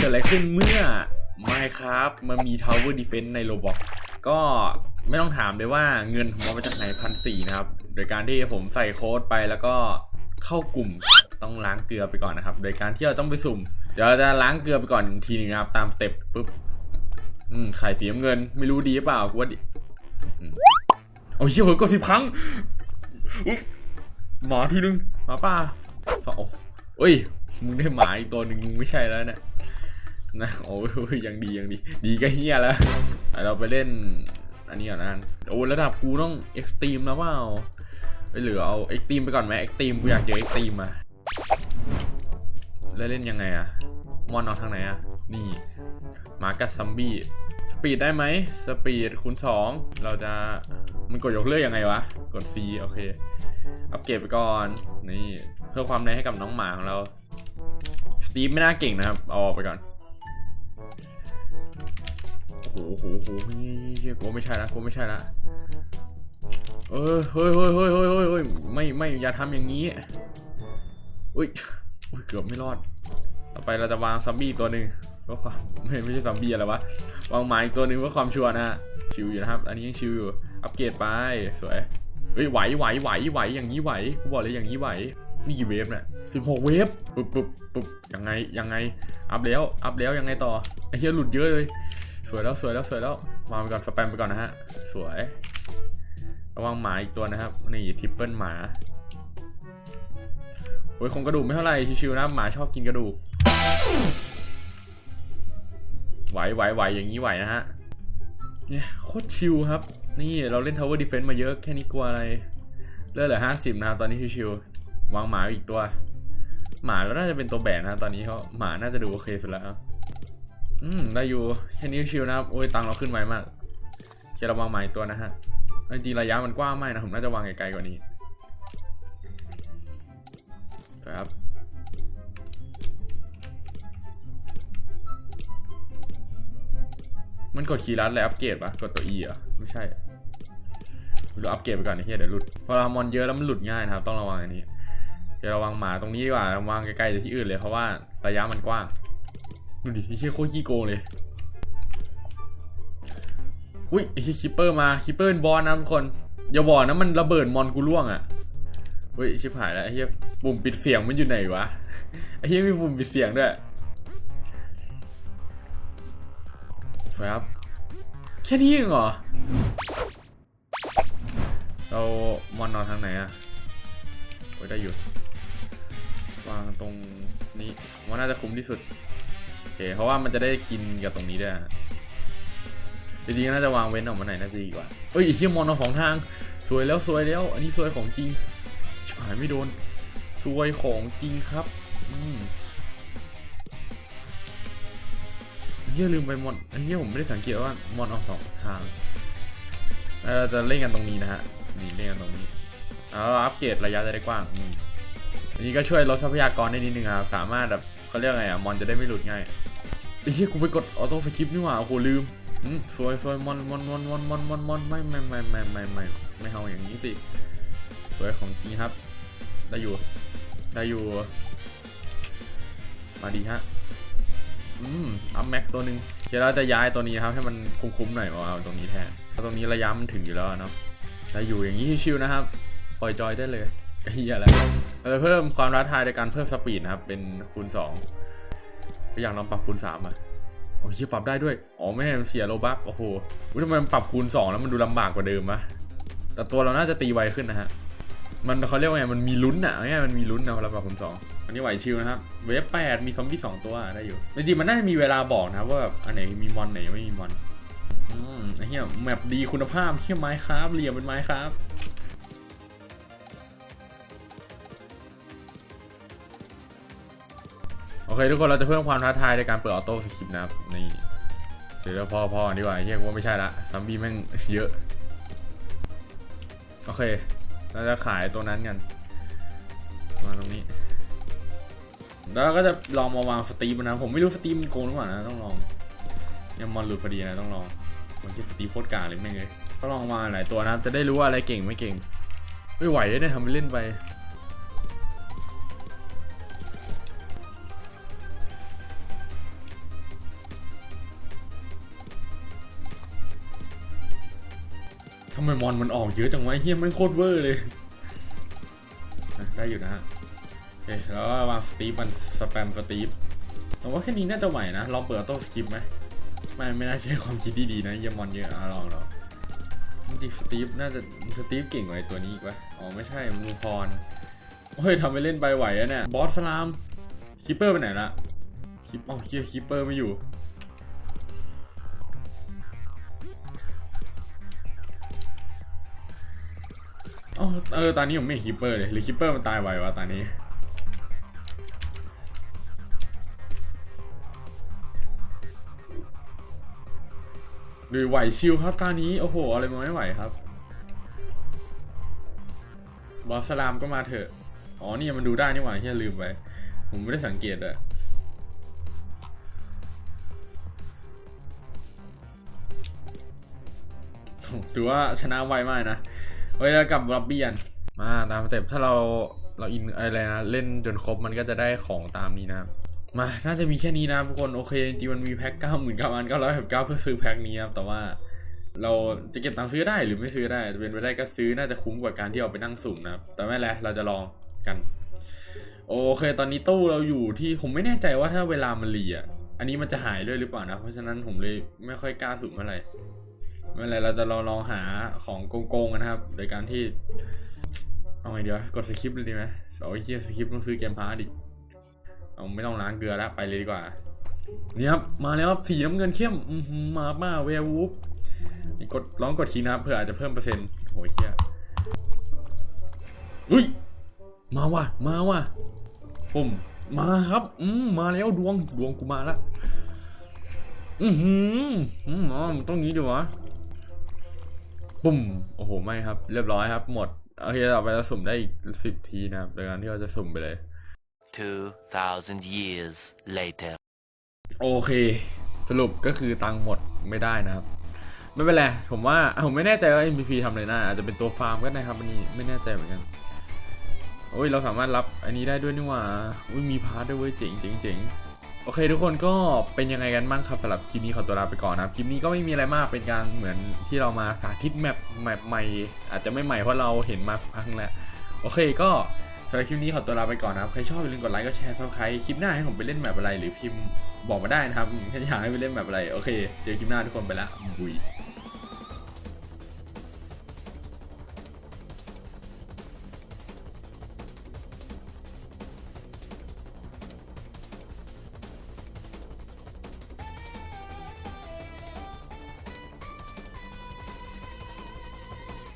เกิดอะไรขึ้นเมื่อไม่ครับมันมี Tower Defense ในโ o บอกก็ไม่ต้องถามเลยว่าเงินผมเอามาจากไหนพันสี่นะครับ โดยการที่ผมใส่โค้ดไปแล้วก็เข้ากลุ่มต้องล้างเกลือไปก่อนนะครับ โดยการที่เราต้องไปสุ่ม เดี๋ยวเราจะล้างเกลือไปก่อนทีนึงนะครับ ตามสเต็ปปุ๊บอืมไข่สีน้ำเงิน ไม่รู้ดีหรือเปล่ากูว่าดีอืมเอาเชี่ยเหอก็สิบครั้งหมาทีนึงหมาป่าเอ้ยมึงได้หมาอีกตัวหนึ่งมึงไม่ใช่แล้วเนี่ย นะโอ้ยยังดียังดี ดีก็เฮียแล้วเราไปเล่นอันนี้ก่อนนะโอ้ระดับกูต้องเอ็กซ์ตรีมแล้วเปล่าไปเหลือเอาเอ็กซ์ตรีมไปก่อนไหมเอ็กซ์ตรีมกูอยากเจอเอ็กซ์ตรีมมาแล้วเล่นยังไงอะมอนเอาทางไหนอะนี่หมากัดซัมบี้สปีดได้ไหมสปีดคูณสองเราจะมันกดยกเลิกยังไงวะ กด C โอเค อัปเกรดไปก่อน นี่ เพื่อความในให้กับน้องหมาของเรา สตีฟไม่น่าเก่งนะครับ เอาออกไปก่อน โอ้โหโอ้โหโอ้โหเฮ้ยเฮ้ยกูไม่ใช่ละกูไม่ใช่ละเออเฮ้ยเฮ้ยเฮ้ยเฮ้ยเฮ้ยเฮ้ยไม่ไม่อย่าทำอย่างนี้อุ้ยอุ้ยเกือบไม่รอด ต่อไปเราจะวางซัมบี้ตัวหนึ่งเพื่อความไม่ไม่ใช่ซัมบี้อะไรวะวางหมาอีกตัวหนึ่งเพื่อความชัวร์นะฮะชิวอยู่นะครับ อันนี้ยังชิวอยู่อัปเกรดไปสวยเฮ้ยไหวไหวไหวไหวอย่างนี้ไหวกูบอกเลยอย่างนี้ไหว นี่กี่เวฟเนี่ยสิบหกเวฟปุ๊บปุ๊บปุ๊บยังไงยังไง อัพแล้ว อัพแล้วยังไงต่อ ไอ้เหี้ยหลุดเยอะเลย สวยแล้วสวยแล้วสวยแล้ววางไปก่อนสแปมไปก่อนนะฮะ สวย ระวังหมาอีกตัวนะครับ นี่ทริปเปิลหมาโอ้ยคงกระดูกไม่เท่าไหร่ชิวๆนะ หมาชอบกินกระดูก ไหวไหวไหวอย่างนี้ไหวนะฮะ เนี่ยโคตรชิวครับ นี่เราเล่น Tower Defense มาเยอะแค่นี้กลัวอะไรเลือดเหลือห้าสิบนะครับตอนนี้ชิวๆ วางหมาอีกตัว หมาแล้วน่าจะเป็นตัวแบกนะตอนนี้เขาหมาน่าจะดูโอเคสุดแล้ว อืมได้อยู่แค่นี้ชิวนะครับโอ้ยตังเราขึ้นไวมากเชเราวางหมาอีกตัวนะฮะจริงระยะมันกว้างมากนะผมน่าจะวางไกลๆกว่านี้ครับมันกดคีย์ลัดแล้วอัปเกรดปะกดตัว E เหรอไม่ใช่หรืออัปเกรดไปก่อนไอ้เหี้ยเดี๋ยวหลุดพอเรามอนเยอะแล้วมันหลุดง่ายนะครับ ต้องระวังอันนี้ เดี๋ยวระวังหมาตรงนี้ดีกว่าระวางไกลๆจากที่อื่นเลยเพราะว่าระยะมันกว้าง ดูดิไอ้เชี่ยโคตรขี้โกงเลย อุ้ยไอ้เชี่ยคิปเปอร์มาคิปเปอร์เป็นบอลนะทุกคน อย่าบอกนะมันระเบิดมอนกูล่วงอะเฮ้ยชิบหายแล้วไอ้เชี่ยปุ่มปิดเสียงมันอยู่ไหนวะ ไอ้เชี่ยมีปุ่มปิดเสียงด้วยครับแค่นี้เองเหรอ เรามอนนอนทางไหนอะโอ้ยได้อยู่ วางตรงนี้ว่าน่าจะคุ้มที่สุดโอเคเพราะว่ามันจะได้กินกับตรงนี้ด้วยจริงๆน่าจะวางเว้นออกมาไหนอยน่าจะดีกว่าเอ้ยเชี่ยมอนเอาสองทาง สวยแล้วสวยแล้ว อันนี้สวยของจริงชิบหายไม่โดน สวยของจริงครับอืมไอ้เฮียลืมไปมอนไอ้เฮียผมไม่ได้สังเกตว่ามอนเอาสองทางเราจะเล่นกันตรงนี้นะฮะนี่เล่นกันตรงนี้แล้วเราอัปเกรดระยะจะได้กว้างอืม อันนี้ก็ช่วยลดทรัพยากรได้นิดนึงครับ สามารถแบบเขาเรียกไงอะ มอนจะได้ไม่หลุดง่ายไอ้เหี้ยกูไปกดออโต้ไฟคลิปนี่หว่า โอ้โหลืมอืมสวยสวยมอนมอนมอนมอนมอนมอนมอนไม่ไม่ไม่ไม่ไม่ไม่ไม่เอาอย่างนี้สิ สวยของจริงครับ ได้อยู่ ได้อยู่ มาดีฮะ อืม อัพแม็กตัวหนึ่งเดี๋ยวเราจะย้ายตัวนี้ครับ ให้มันคุ้มๆหน่อยมาเอาตรงนี้แทนเพราะตรงนี้ระยะมันถึงอยู่แล้วเนาะได้อยู่อย่างนี้ชิวๆนะครับ ปล่อยจอยได้เลยไอ้เหี้ยแล้ว เราจะเพิ่มความท้าทายในการเพิ่มสปีดนะครับ เป็นคูณสองอย่างลองปรับคูณสามอะโอ้ยปรับได้ด้วย อ๋อไม่ให้มันเสียโลบักโอ้โหทำไมมันปรับคูณสองแล้วมันดูลำบากกว่าเดิมอะแต่ตัวเราน่าจะตีไวขึ้นนะฮะ มันเขาเรียกว่าไง มันมีลุ้นอะง่ายมันมีลุ้นนะเราปรับคูณสองอันนี้ไหวชิวนะครับ เวฟแปดมีซอมบี้สองตัวได้อยู่ จริงๆมันน่าจะมีเวลาบอกนะว่าแบบอันไหนมีมอนไหนไม่มีมอน อืมไอ้เหี้ยแมปดีคุณภาพเหี้ยไม้ครับเหลี่ยมเป็นไม้ครับ โอเคทุกคนเราจะเพิ่มความท้าทายในการเปิดออโต้สคริปต์นะครับนี่เดี๋ยวเราพอพอดีกว่าเฮียกูว่าไม่ใช่ละซัมบี้แม่งเยอะ โอเค เราจะขายตัวนั้นกัน มาตรงนี้ แล้วเราก็จะลองมาวางสตรีมนะ ผมไม่รู้สตรีมโกงหรือเปล่านะต้องลอง ยังมอนหลุดพอดีนะต้องลองมันที่สตรีมโคตรกาเลยแม่งเลยก็ลองมาหลายตัวนะจะได้รู้ว่าอะไรเก่งไม่เก่ง ไม่ไหวเลยเนี่ยทำไปเล่นไปำไมมอนมันออกเยอะจังวะเฮียไม่โคตรเวอร์เลย ได้อยู่นะฮะโอเคแล้วก็วางสตีฟมันสแปมสตีฟแต่ว่าแค่นี้น่าจะไหวนะ ลองเปิดออโต้สกิปไหมไม่ไม่น่าใช่ความคิดที่ดีนะเฮียมอนเยอะอะลองลองจริงสตีฟน่าจะสตีฟเก่งกว่าไอตัวนี้อีกวะอ๋อไม่ใช่มูพรโอ้ยทำไปเล่นไปไหวอะเนี่ยบอสสลามคิปเปอร์ไปไหนละคิปอ๋อเคียคิปเปอร์ไม่อยู่ เออตอนนี้ผมไม่คิปเปอร์เลยหรือคิปเปอร์มันตายไววะตอนนี้หรือไหวชิวครับตอนนี้โอ้โหอะไรมาไม่ไหวครับบอสสลามก็มาเถอะอ๋อนี่มันดูได้นี่หว่าที่ลืมไปผมไม่ได้สังเกตเลยถือว่าชนะไวมากนะ เฮ้ยแล้วกลับรับเบียนมาตามสเต็ปถ้าเราเราอินอะไรนะเล่นจนครบมันก็จะได้ของตามนี้นะครับมา น่าจะมีแค่นี้นะทุกคน โอเค จริงมันมีแพ็คเก้าหมื่นเก้าพันเก้าร้อยเก้าเพื่อซื้อแพ็คนี้ครับ แต่ว่าเราจะเก็บตังค์ซื้อได้หรือไม่ซื้อได้จะเป็นไปได้ก็ซื้อน่าจะคุ้มกว่าการที่เอาไปนั่งสุ่มนะครับ แต่ไม่เป็นไรเราจะลองกัน โอเค ตอนนี้ตู้เราอยู่ที่ผมไม่แน่ใจว่าถ้าเวลามันรีอะ อันนี้มันจะหายด้วยหรือเปล่านะ เพราะฉะนั้นผมเลยไม่ค่อยกล้าสุ่มเท่าไหร่ ไม่เป็นไรเราจะลองลองหาของโกงๆกันนะครับ โดยการที่ เอาไงเดียวกดสคริปต์เลยดีไหมโอ้ยเฮียสคริปต์ต้องซื้อเกมพาร์ดิเอาไม่ต้องล้างเกลือแล้วไปเลยดีกว่านี่ครับมาแล้วครับสีน้ำเงินเข้มมามาเววูฟกดลองกดคีย์นะครับเพื่ออาจจะเพิ่มเปอร์เซ็นต์โอ้ยเฮียอุ้ยมาว่ะมาว่ะปุ่มมาครับอืมมาแล้วดวงดวงกูมาล้วอือหืออืมอ๋อมันต้องงี้ดีวะ ปุ่มโอ้โหไม่ครับ เรียบร้อยครับ หมดโอเคต่อไปเราสุ่มได้อีกสิบทีนะครับโดยการที่เราจะสุ่มไปเลย 2,000 years later. โอเค สรุปก็คือตังค์หมดไม่ได้นะครับ ไม่เป็นไรผมว่าอะผมไม่แน่ใจว่า MVP ทำอะไรนะอาจจะเป็นตัวฟาร์มก็ได้ครับอันนี้ไม่แน่ใจเหมือนกันโอ้ยเราสามารถรับอันนี้ได้ด้วยนี่หว่าอุ้ยมีพาร์ทด้วยเว้ยเจ๋งเจ๋งเจ๋งโอเคทุกคนก็เป็นยังไงกันบ้างครับสำหรับคลิปนี้ขอตัวลาไปก่อนนะครับคลิปนี้ก็ไม่มีอะไรมากเป็นการเหมือนที่เรามาสาธิตแมปแมปใหม่ อาจจะไม่ใหม่เพราะเราเห็นมาสักพักแล้วโอเคก็สำหรับคลิปนี้ขอตัวลาไปก่อนนะครับใครชอบอย่าลืมกดไลค์ก็แชร์ซับสไครต์คลิปหน้าให้ผมไปเล่นแมปอะไรหรือพิมพ์บอกมาได้นะครับถ้าอยากให้ไปเล่นแมปอะไรโอเคเจอคลิปหน้าทุกคนไปละบุย